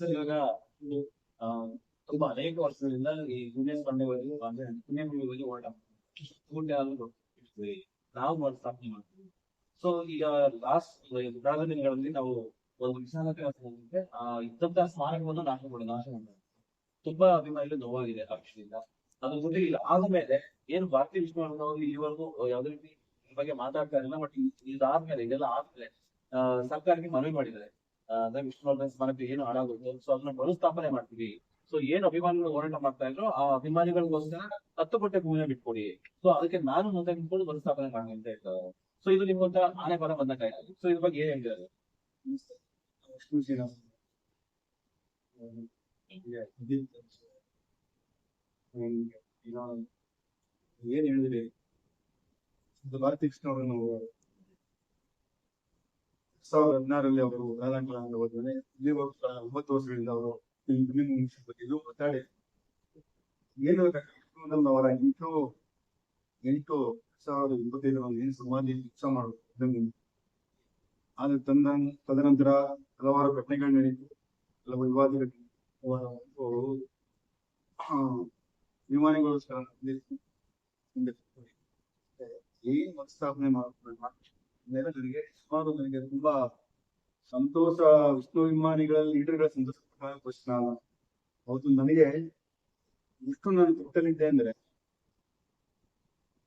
Sir, ಇವಾಗ ತುಂಬಾ ಅನೇಕ ವರ್ಷಗಳಿಂದ ಈ ಯೂನಿಯನ್ ಬಂಡೆವರೆಗೂ ಅಂದ್ರೆ ಗುಂಡೆ ಆಗೋದು ನಾವು ಮಾಡಿ ಸ್ಥಾಪನೆ ಮಾಡ್ತೀವಿ. ಸೊ ಈಗ ಲಾಸ್ಟ್ ಕಳೆದ ದಿನಗಳಲ್ಲಿ ನಾವು ಒಂದು ವಿಶಾಲ ಆ, ಇದ್ದಂತ ಸ್ಮಾರಕವನ್ನು ನಾಶ ಮಾಡಿ, ನಾಶ ಮಾಡಿದ್ದಾರೆ ತುಂಬಾ ಅಭಿಮಾನಿಗಳು ನೋವಾಗಿದೆ ಆ ವಿಷಯದಿಂದ ಅದ್ರ ಇಲ್ಲಿ ಆದ ಆದ್ಮೇಲೆ ಏನು ಭಾರತೀಯ ವಿಶ್ವವಿದ್ಯಾಲಯ ಇಲ್ಲಿವರೆಗೂ ಯಾವುದೇ ರೀತಿ ಬಗ್ಗೆ ಮಾತಾಡ್ತಾ ಇರಲಿಲ್ಲ ಬಟ್ ಇದಾದ್ಮೇಲೆ, ಇದೆಲ್ಲ ಆದ್ಮೇಲೆ ಸರ್ಕಾರಕ್ಕೆ ಮನವಿ ಮಾಡಿದ್ದಾರೆ. ಅಂದ್ರೆ ವಿಷ್ಣುವರ್ಧನ್ ಸ್ಮಾರಕ ಏನು ಹಾಳಾಗೋದು ಸೊ ಅದನ್ನ ಮರುಸ್ಥಾಪನೆ ಮಾಡ್ತೀವಿ ಸೊ ಏನ್ ಅಭಿಮಾನಿಗಳು ಹೋರಾಟ ಮಾಡ್ತಾ ಇದ್ರು ಆ ಅಭಿಮಾನಿಗಳಿಗೋಸ್ಕರ ಹತ್ತು ಕೋಟೆ ಭೂಮಿನ ಬಿಟ್ಕೊಡಿ ಸೊ ಅದಕ್ಕೆ ನಾನು ಮುಂದೆ ಮರುಸ್ಥಾಪನೆ ಮಾಡಿ ಅಂತ ಹೇಳ್ತಾರೆ ಸೊ ಇದು ನಿಮ್ಗೊಂತ ಆನೆ ಬರ ಕೈ ಸೊ ಇದ್ರ ಬಗ್ಗೆ ಏನ್ ಹೇಳಿದ್ದಾರೆ ಏನ್ ಹೇಳಿದ್ರಿ ಭಾರತ ಭಾರತೀಯ ಕೃಷ್ಣ ಅವರು ನಾವು ಸಾವಿರದ ಹದಿನಾರರಲ್ಲಿ ಅವರು ನಾಲ್ಕು ಹೋದ್ರೆ ಇಲ್ಲಿ ಒಂಬತ್ತು ವರ್ಷಗಳಿಂದ ಅವರು ಬಂದಿದ್ದು ಮಾತಾಡಿ ಏನು ಅವರ ಎಂಟು ಎಂಟು ಸಾವಿರದ ಇಪ್ಪತ್ತೈದರಲ್ಲಿ ಏನು ಸಮಾಧಿ ಕೆಲಸ ಮಾಡೋದು ಆದ್ರೆ ತಂದ ತದನಂತರ ಹಲವಾರು ಘಟನೆಗಳು ನಡೀತು. ಹಲವು ವಿವಾದಗಳು ಅವರು ಆ, ವಿಮಾನಗಳು ಸಹ ಏನ್ ಮನಸ್ಥಾಪನೆ ಮಾಡ್ತಾರೆ? ನನಗೆ ಸುಮಾರು ನನಗೆ ತುಂಬಾ ಸಂತೋಷ, ವಿಷ್ಣು ವಿಮಾನಿಗಳಲ್ಲಿ ಲೀಡರ್ಗಳ ಸಂತೋಷ ಕ್ವಶನ್ ಹೌದು, ನನಗೆ ಇಷ್ಟು ನಾನು ಕೊಟ್ಟಲಿದ್ದೆ ಅಂದ್ರೆ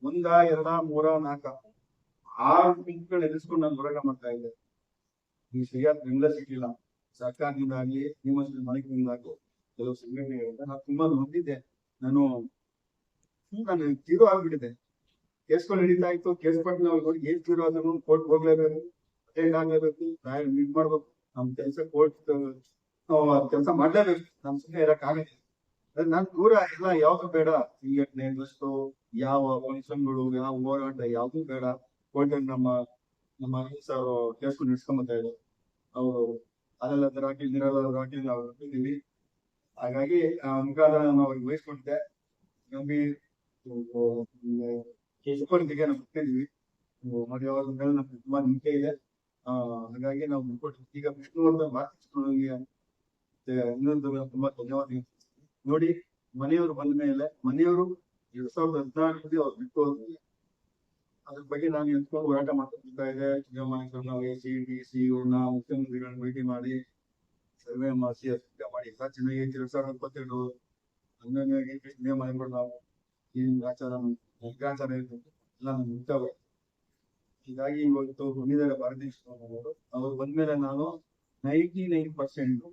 ಒಂದ, ಎರಡ, ಮೂರ, ನಾಲ್ಕ, ಆರು ಗುಂಪುಗಳು ಎದುರಿಸ್ಕೊಂಡು ನಾನು ಹೋರಾಟ ಮಾಡ್ತಾ ಇದ್ದೆ. ಈ ಸರಿಯಾದ ಬೆಂಬಲ ಸಿಗ್ಲಿಲ್ಲ ನಿಮ್ಮ ಮನೆಯಿಂದ ಆಗ್ಲಿ ಕೆಲವು ಸಂಘಟನೆಗಳಿಂದ ನಾನು ತುಂಬಾ ನೊಂದಿದ್ದೆ ನಾನು ನಾನು ತೀರೋ ಆಗ್ಬಿಟ್ಟಿದೆ ಕೇಸ್ಗಳು ನಡೀತಾ ಇತ್ತು. ಕೇಸ್ ಪಟ್ಟು ನಾವು ನೋಡಿ ಏನ್ ತೀರೋ ಅದನ್ನು ಕೋರ್ಟ್ ಹೋಗ್ಲೇಬೇಕು. ನಾಳೆ ಇದ್ ಮಾಡ್ಬೇಕು. ನಮ್ ಕೆಲಸ ಕೋರ್ಟ್ ನಾವು ಕೆಲಸ ಮಾಡ್ಲೇಬೇಕು. ನಮ್ ಸುಮ್ಮನೆ ಇರಕ್ ಆಗತ್ತೆ ನಾನ್ ದೂರ ಎಲ್ಲ ಯಾವ್ದು ಬೇಡ. ಸಂಘಟನೆ ದೋಸ್ತು ಯಾವ ಫಂಕ್ಷನ್ಗಳು ಯಾವ ಹೋರಾಟ ಯಾವ್ದು ಬೇಡ. ಕೋರ್ಟ್ ನಮ್ಮ ನಮ್ಮ ಸರ್ ಕೇಸ್ ನಡೆಸ್ಕೊಂಬತ್ತಾ ಇದ್ರು. ಅವರು ಅದೆಲ್ಲದರಾಗಿ ನಿರಲ್ಲದರಾಗಿ ನಾವು ಇದ್ದೀವಿ ಹಾಗಾಗಿ ಮುಖಾಂತರ ನಾನು ಅವ್ರಿಗೆ ವಹಿಸ್ಕೊಂಡಿದ್ದೆ ನಮಗೆ ಸುಪರ್ದಿಗೆ ನಾವು ಬಿಟ್ಟಿದ್ವಿ ಮತ್ತೆ ಅವ್ರ ಮೇಲೆ ನಮ್ಗೆ ತುಂಬಾ ನಂಬಿಕೆ ಇದೆ. ಹಾಗಾಗಿ ನಾವು ಬಿಟ್ಕೊಟ್ವಿ ಈಗ ವಿಷ್ಣುವರ್ಧನ್ ಮತ್ತೆ ಇನ್ನೊಂದು ತುಂಬಾ ಧನ್ಯವಾದ ನೋಡಿ, ಮನೆಯವರು ಬಂದ ಮೇಲೆ, ಮನೆಯವರು ಎರಡ್ ಸಾವಿರದ ಹದಿನಾಲ್ಕರಲ್ಲಿ ಅವ್ರು ಬಿಟ್ಟು ಹೋದ್ವಿ ಅದ್ರ ಬಗ್ಗೆ ನಾನು ಎತ್ಕೊಂಡು ಹೋರಾಟ ಮಾಡ್ತಾ ಇದೆ ಎ ಸಿ, ಡಿ, ಸಿ ಇವ್ರನ್ನ ಮುಖ್ಯಮಂತ್ರಿಗಳನ್ನ ಭೇಟಿ ಮಾಡಿ, ಸರ್ವೆ ಮಾಡಿಸಿ ಮಾಡಿ. ಎಲ್ಲ ಚೆನ್ನಾಗಿ ಎರಡ್ ಸಾವಿರದ ಇಪ್ಪತ್ತೆರಡು. ಹಂಗಾಗಿ ನಿಯಮಗಳು ನಾವು ಏನ್ ಆಚಾರ ಆಚಾರ ಇರ್ತದೆ ಎಲ್ಲ ಮುಗ್ತವೆ ಹೀಗಾಗಿ ಇವತ್ತು ಬಂದಿದ್ದಾರೆ ಅವರು ಅವ್ರು ಬಂದ್ಮೇಲೆ ನಾನು ನೈಂಟಿ ನೈನ್ ಪರ್ಸೆಂಟ್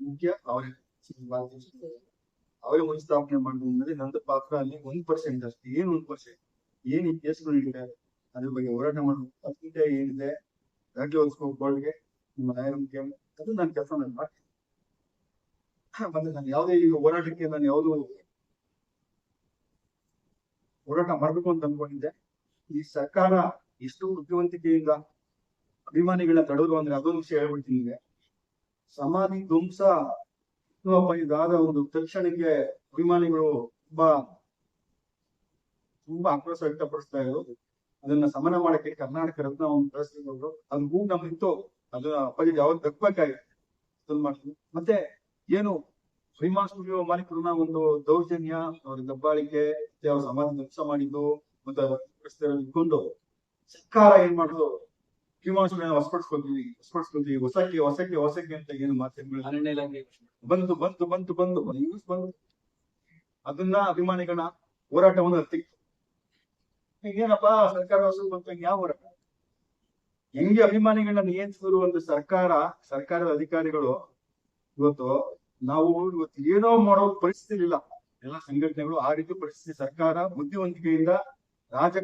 ಮುಖ್ಯ ಅವರೇ ಅವರೇ ಮುನ್ಸ್ಥಾಪನೆ ಮಾಡಿದ್ರೆ ನಂದು ಪಾತ್ರ ಅಲ್ಲಿ ಒಂದ್ ಪರ್ಸೆಂಟ್ ಅಷ್ಟೇ. ಏನ್ ಒಂದ್ ಪರ್ಸೆಂಟ್ ಏನ್ ಈ ಕೇಸ್ಗಳು ಇಟ್ಟಿದ್ದಾರೆ ಅದ್ರ ಬಗ್ಗೆ ಹೋರಾಟ ಮಾಡಬೇಕು ಅತ್ಯಂತ ಏನಿದೆ, ರಾಜ್ಯ ಹೊಲ್ಸ್ಕೊಳ್ಗೆ ನಿಮ್ಮ ಮುಖ್ಯ ಅದು ನನ್ನ ಕೆಲಸ ನಾನು ಮಾಡ್ತೀನಿ. ಮತ್ತೆ ನಾನು ಯಾವುದೇ ಈಗ ಹೋರಾಟಕ್ಕೆ ನಾನು ಯಾವುದು ಹೋರಾಟ ಮಾಡ್ಬೇಕು ಅಂತ ಅನ್ಕೊಂಡಿದ್ದೆ. ಈ ಸರ್ಕಾರ ಎಷ್ಟು ಬುದ್ಧಿವಂತಿಕೆಯಿಂದ ಅಭಿಮಾನಿಗಳ ತಡೆದ್ರು ಅಂದ್ರೆ ಅದೊಂದು ವಿಷಯ ಹೇಳ್ಬಿಡ್ತೀನಿ ಸಮಾಧಿ ಧ್ವಂಸ ಇದಾದ ಒಂದು ತಕ್ಷಣಕ್ಕೆ ಅಭಿಮಾನಿಗಳು ತುಂಬಾ ತುಂಬಾ ಆಕ್ರೋಶ ವ್ಯಕ್ತಪಡಿಸ್ತಾ ಇದ್ರು ಅದನ್ನ ಸಮನ ಮಾಡಕ್ಕೆ ಕರ್ನಾಟಕ ರತ್ನ ಒಂದು ಕಳಿಸ್ತಿದ್ರು ಅದು ಹೂ ನಮ್ಗಿತ್ತು ಅದನ್ನ ಅಪ್ಪಾಜಿ ಯಾವಾಗ ದಕ್ಬೇಕಾಗಿತ್ತು ಮಾಡ್ತೀವಿ ಮತ್ತೆ ಏನು ಶ್ರೀಮಾನ್ ಸ್ಟುಡಿಯೋ ಮಾಲೀಕರನ್ನ ಒಂದು ದೌರ್ಜನ್ಯ ಅವ್ರ ದಬ್ಬಾಳಿಕೆ, ಮತ್ತೆ ಅವ್ರ ಸಮಾಧಿ ಧ್ವಂಸ ಮಾಡಿದ್ದು, ಮತ್ತೆ ಪರಿಸ್ಥಿತಿಯಲ್ಲಿ ಇಟ್ಕೊಂಡು ಸರ್ಕಾರ ಏನ್ ಮಾಡುದು? ಸ್ಟುಡಿಯೋ ಹೊಸಪಡಿಸ್ಕೊತೀವಿ ಹೊಸಪಡಿಸ್ಕೊತೀವಿ ಹೊಸಕ್ಕೆ ಹೊಸಕ್ಕೆ ಹೊಸಕ್ಕೆ ಅಂತ ಏನು ಇಲಾಖೆ ಬಂತು ಬಂತು ಬಂತು ಬಂದು ನ್ಯೂಸ್ ಬಂದು ಅದನ್ನ ಅಭಿಮಾನಿಗಳ ಹೋರಾಟವನ್ನು ಹತ್ತಿತ್ತು ಈಗೇನಪ್ಪ ಸರ್ಕಾರ ಹೊಸದು ಬಂತು ಯಾವ ಹೋರಾಟ? ಹೆಂಗೆ ಅಭಿಮಾನಿಗಳನ್ನ ನಿಯಂತ್ರಿಸಿದ್ರು ಒಂದು ಸರ್ಕಾರ ಸರ್ಕಾರದ ಅಧಿಕಾರಿಗಳು ಇವತ್ತು ನಾವು ಇವತ್ತು ಏನೋ ಮಾಡೋ ಪರಿಸ್ಥಿತಿ ಇಲ್ಲ ಎಲ್ಲ ಸಂಘಟನೆಗಳು ಆ ರೀತಿ ಪರಿಸ್ಥಿತಿ ಸರ್ಕಾರ ಬುದ್ಧಿವಂತಿಕೆಯಿಂದ ರಾಜ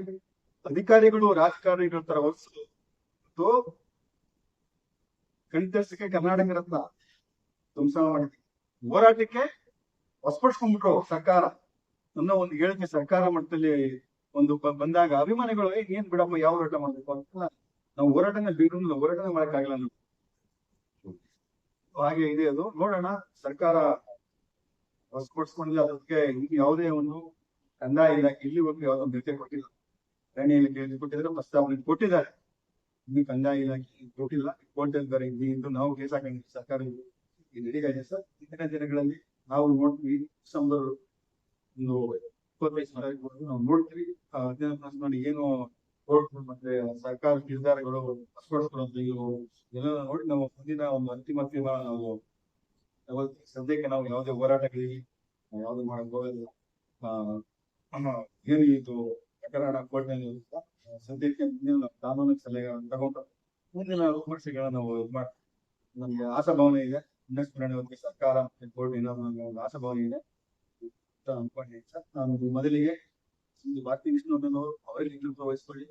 ಅಧಿಕಾರಿಗಳು, ರಾಜಕಾರಣಿಗಳ ತರ ವರ್ತಿಸಿದ್ರು ಮತ್ತು ಕಣ್ತರಿಸಕ್ಕೆ ಕರ್ನಾಟಕ ರತ್ನ ಧ್ವಂಸ ಹೋರಾಟಕ್ಕೆ ಹೊಸಪಡಿಸ್ಕೊಂಡ್ಬಿಟ್ರು ಸರ್ಕಾರ. ಅನ್ನೋ ಒಂದು ಹೇಳಿಕೆ ಸರ್ಕಾರ ಮಟ್ಟದಲ್ಲಿ ಒಂದು ಬಂದಾಗ ಅಭಿಮಾನಿಗಳು ಏನ್ ಬಿಡಮ್ಮ ಯಾವ ಹೋರಾಟ ಮಾಡ್ಬೇಕು? ಅಂತ ನಾವು ಹೋರಾಟನ ಬೀರು ಹೋರಾಟನೇ ಮಾಡಕ್ಕಾಗಲ್ಲ ನಾವು. ಹಾಗೆ ಇದೆ ಅದು. ನೋಡೋಣ. ಸರ್ಕಾರ ಹೊಸಪಡಿಸ್ಕೊಂಡಿಲ್ಲ, ಅದಕ್ಕೆ ಯಾವುದೇ ಒಂದು ಕಂದಾಯ ಇಲ್ಲಿ ಹೋಗಿ ಯಾವುದೋ ನಿರ್ಣಯ ಕೊಟ್ಟಿಲ್ಲ. ಕಂದಾಯ ಇಲಾಖೆ ಕೊಟ್ಟಿದ್ರೆ ಪ್ರಸ್ತಾವನೆ ಕೊಟ್ಟಿದ್ದಾರೆ. ಇನ್ನು ಕಂದಾಯ ಇಲಾಖೆ ಕೊಟ್ಟಿಲ್ಲ. ಕೊಟ್ಟಿದ್ದಾರೆ ಇಲ್ಲಿ ಇದು ನಾವು ಕೇಸ್ ಹಾಕಂಗಿಲ್ಲ. ಸರ್ಕಾರ ಇದು ನಡೀತಾ ಇದೆ ಸರ್. ಇಂದಿನ ದಿನಗಳಲ್ಲಿ ನಾವು ನೋಡ್ತೀವಿ ಡಿಸೆಂಬರ್ ಒಂದು ಇಪ್ಪತ್ತೈದು ತಾರೀಕು ನಾವು ನೋಡ್ತೀವಿ. ಹದಿನೈದು ಏನು ಮತ್ತೆ ಸರ್ಕಾರ ನಿರ್ಧಾರಗಳು ಎಲ್ಲ ನೋಡಿ ನಾವು ಮುಂದಿನ ಒಂದು ಅಂತಿಮ ಅಂತಿಮ ನಾವು ಸದ್ಯಕ್ಕೆ ನಾವು ಯಾವುದೇ ಹೋರಾಟಗಳಿಗೆ ಯಾವ್ದು ಮಾಡಕ್ ಹೋಗೋದಿಲ್ಲ ಏನು ಇದು ಪ್ರಕರಣ ಕೋರ್ಟ್ನಲ್ಲಿ ಸದ್ಯಕ್ಕೆ ಮುಂದಿನ ಕಾನೂನು ಸಲಹೆಗಳನ್ನು ತಗೊಂಡು ಮುಂದಿನ ವಿಮರ್ಶೆಗಳನ್ನ ನಾವು ಇದು ಮಾಡಿ. ನಮ್ಗೆ ಆಶಾಭಾವನೆ ಇದೆ. ಇನ್ನಷ್ಟು ನಡೆಯುವಂತೆ ಸರ್ಕಾರ ಕೋರ್ಟ್ ಏನಾದ್ರು ನನಗೆ ಒಂದು ಆಶಾಭಾವನೆ ಇದೆ. ಅಂತ ಅನ್ಕೊಂಡಿದ್ದೀನಿ ಸರ್ ನಾನು ಮೊದಲಿಗೆ ಒಂದು ಭಾರತೀಯ ವಿಷ್ಣುವನ್ನು ಅವರಿಗೆ ನೇತೃತ್ವ ವಹಿಸ್ಕೊಳ್ಳಿ.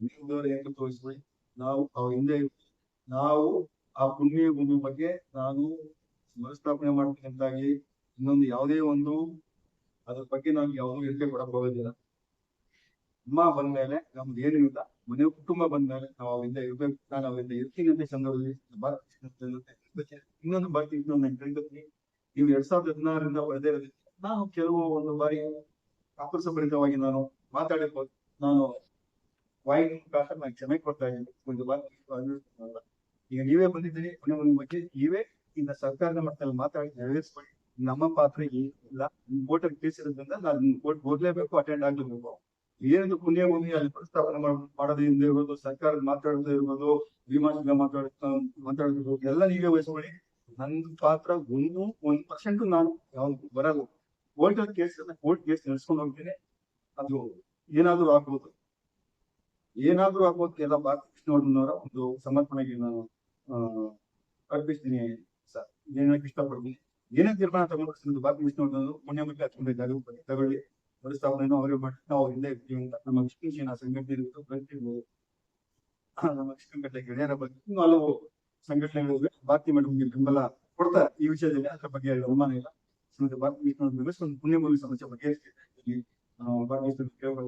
ನೀವು ನೇತೃತ್ವ ವಹಿಸ್ಕೊಳ್ಳಿ. ನಾವು ಅವ್ರ ಹಿಂದೆ ನಾವು ಆ ಪುಣ್ಯ ಭೂಮಿ ಬಗ್ಗೆ ನಾನು ಮರುಸ್ಥಾಪನೆ ಮಾಡ್ಬೇಕಂತಾಗಿ ಇನ್ನೊಂದು ಯಾವುದೇ ಒಂದು ಅದ್ರ ಬಗ್ಗೆ ನಾವು ಯಾವಾಗ ಹೇಳಿಕೆ ಕೊಡಕ್ ಹೋಗೋದಿಲ್ಲ ಅಮ್ಮ ಬಂದ್ಮೇಲೆ ನಮ್ದು ಏನು ಇಲ್ಲ ಮನೆ ಕುಟುಂಬ ಬಂದ್ಮೇಲೆ ನಾವು ಹಿಂದೆ ಇರ್ಬೇಕು ನಾನು ಅವರಿಂದ ಇರ್ತೀನಿ ಅಂತ ಸಂದರ್ಭದಲ್ಲಿ. ಇನ್ನೊಂದು ಬಾಕಿ ಇನ್ನೊಂದು ನಾನು ಹೇಳ್ತೀನಿ ನೀವು ಎರಡ್ ಸಾವಿರದ ಹದಿನಾರರಿಂದ ಬರದೇ ಇರೋದಕ್ಕೆ ನಾನು ಕೆಲವು ಒಂದು ಬಾರಿ ಆಕ್ರೋಶಭರಿತವಾಗಿ ನಾನು ಮಾತಾಡಿರ್ಬೋದು ನಾನು ವಾಯಿನ ಮುಖಾಂತರ ನಾನು ಕ್ಷಮೆ ಕೊಡ್ತಾ ಇದ್ದೀನಿ ಒಂದು ಬಾರಿ. ಈಗ ನೀವೇ ಬಂದಿದ್ದೀರಿ ಮನೆ ಬಗ್ಗೆ ನೀವೇ ಇನ್ನ ಸರ್ಕಾರದ ಮಟ್ಟದಲ್ಲಿ ಮಾತಾಡಿ ನೆರವೇರಿಸ್ಕೊಳ್ಳಿ ನಮ್ಮ ಪಾತ್ರ ಇಲ್ಲ ವೋಟರ್ ಕೇಸ್ ಇರೋದ್ರಿಂದ ನಾನು ಕೋರ್ಟ್ ಹೋಗ್ಲೇಬೇಕು ಅಟೆಂಡ್ ಆಗ್ಲೇಬೇಕು. ಏನು ಪುಣ್ಯ ಭೂಮಿ ಅಲ್ಲಿ ಪ್ರಸ್ತಾವನೆ ಮಾಡ್- ಮಾಡೋದ್ರಿಂದ ಇರ್ಬೋದು, ಸರ್ಕಾರದ ಮಾತಾಡೋದು ಇರ್ಬೋದು ವಿಮಾನದ ಮಾತಾಡೋದು ಮಾತಾಡೋದು ಎಲ್ಲ ನೀವೇ ವಹಿಸ್ಕೊಳ್ಳಿ. ನನ್ನ ಪಾತ್ರ ಒಂದು, ಒಂದ್ ಪರ್ಸೆಂಟ್ ನಾನು ಯಾವ್ದು ಬರಲ್ಲ. ಅಲ್ಲಿ ಕೇಸ್ ಕೋರ್ಟ್ ಕೇಸ್ ನಡೆಸ್ಕೊಂಡು ಹೋಗ್ತೀನಿ. ಅದು ಏನಾದ್ರೂ ಆಗ್ಬೋದು. ಏನಾದ್ರೂ ಆಗ್ಬೋದು, ಎಲ್ಲ ಕೃಷ್ಣವರ್ಧನವರ ಒಂದು ಸಮರ್ಪಣೆಗೆ ನಾನು ಅರ್ಪಿಸ್ತೀನಿ, ಸರ್. ಏನಕ್ಕೆ ಹೇಳಕ್ ಇಷ್ಟಪಡ್ತೀನಿ? ಏನೇ ತೀರ್ಮಾನ ತಗೊಂಡು ಬಾಬು ವಿಷ್ಣು ಪುಣ್ಯ ಮುಂದೆ ಹಚ್ಕೊಂಡಿದ್ದಾರೆ ತಗೊಳ್ಳಿ ಮರುಸ್ಥಾಪನೆಯನ್ನು ಅವರೇ ಮಾಡಿ ನಾವು ಹಿಂದೆ ಇರ್ತೀವಿ ಅಂತ. ನಮ್ಮ ವಿಷ್ಣುಶೀನ ಸಂಘಟನೆ ಪ್ರತಿಯೊಂದು ನಮ್ಮ ವಿಷ್ಣು ಕಟ್ಟೆ ಗೆಳೆಯರ ಬಗ್ಗೆ ಇನ್ನೂ ಹಲವು ಸಂಘಟನೆಗಳಿಗೆ ಭಾರತೀಯ ಮೇಡಮ್ಗೆ ಬೆಂಬಲ ಕೊಡ್ತಾರೆ ಈ ವಿಷಯದಲ್ಲಿ ಅದ್ರ ಬಗ್ಗೆ ಅನುಮಾನ ಇಲ್ಲ. ಸಮಸ್ಯೆ ಭಾರತೀಯ ವಿಷ್ಣು ಒಂದು ಪುಣ್ಯಮೂಲಿ ಸಮಸ್ಯೆ ಬಗ್ಗೆ ಭಾರತ ವಿಷ್ಣು ಕೇವಲ